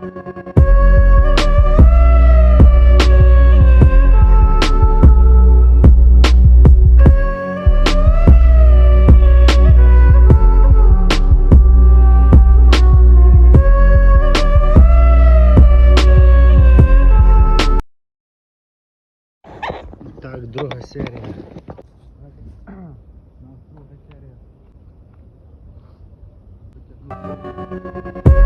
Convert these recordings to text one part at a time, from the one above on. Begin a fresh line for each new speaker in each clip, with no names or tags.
Так, друга серія. Друга серія.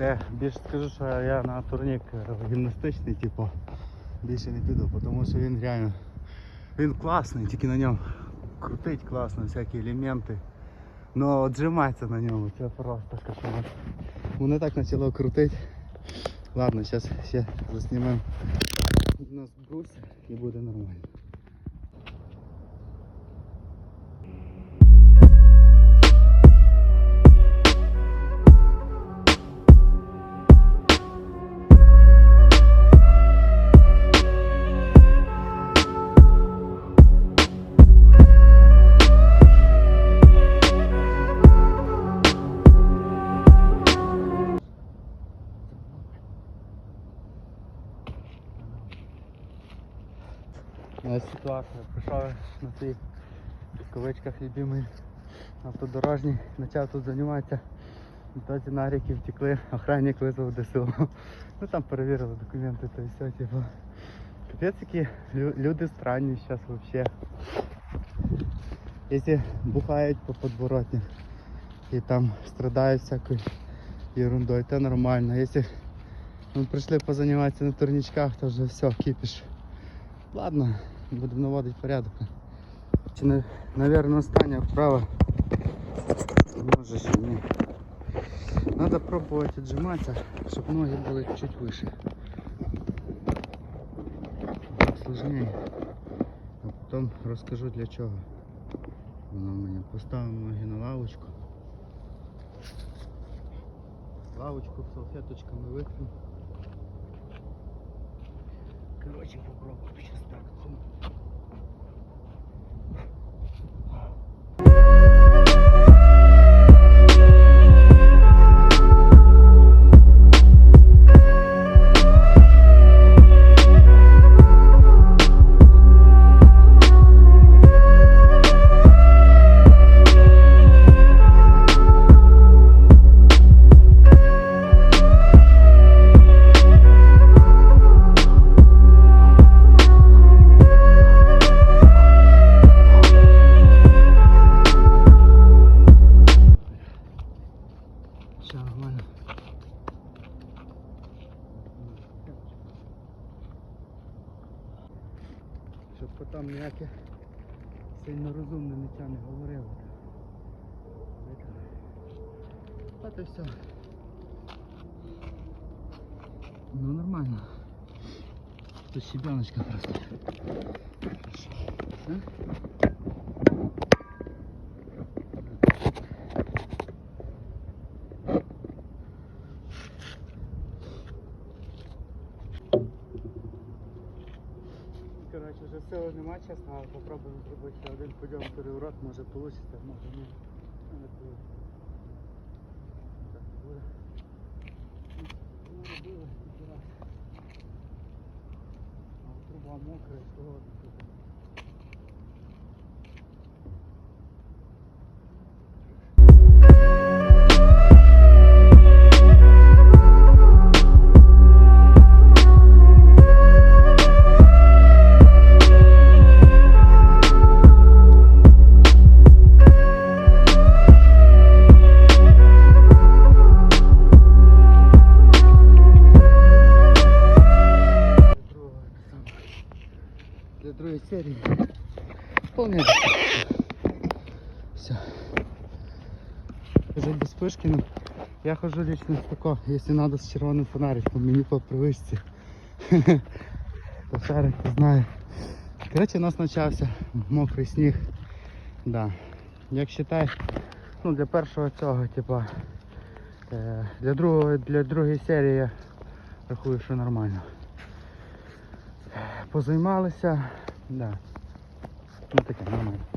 Е, більше скажу, що я на турнік гімнастичний, типу, більше не піду, тому що він реально він класний, тільки на ньому крутить класно всякі елементи. Ну отжиматися на ньому, це просто кошмар. Воно так почало крутити. Ладно, зараз ще заснімемо у нас брус і буде нормально. У ситуація. Прийшов на цій в кавичках любимий автодорожній, почав тут займатися. Тоді наріки втекли, охранник визвав ДСУ. Ну там перевірили документи та і все, типу. Капець які люди странні зараз взагалі. Якщо бухають по подворотнях і там страдають всякою ерундою, то нормально. Якщо ми прийшли позаніматися на турнічках, то вже все, кипіш. Ладно, будемо наводити порядок. Чи не, наверное, останнє вправо. Може ще ні. Надо пробувати отжиматися, щоб ноги були чуть выше. Так сложнее. А потім розкажу для чого. Воно мені поставимо ноги на лавочку. Лавочку салфеточками витрим. Короче, попробуем сейчас так. Потім ніяке сильно розумне ниття не говорило. А і все. Ну нормально. Тут щебеночка просто. Все? Бачу, вже сили немає, чесно, але попробуємо зробити один подйом переворот, може вийде, може ні. Але. Так буде. Робили, тільки раз. А труба мокра і холодна. Для другой серии. Вполне Все. Уже без Пышкина. Я хожу лично тако, если надо с червоним фонариком, мені по привичці. То шарик знає. Коротше, у нас почався мокрий сніг. Да. Як считай, ну для першого цього, типа, е, для другого, для другої серії я рахую, що нормально. Позаймалися, да. Ну таке нормально.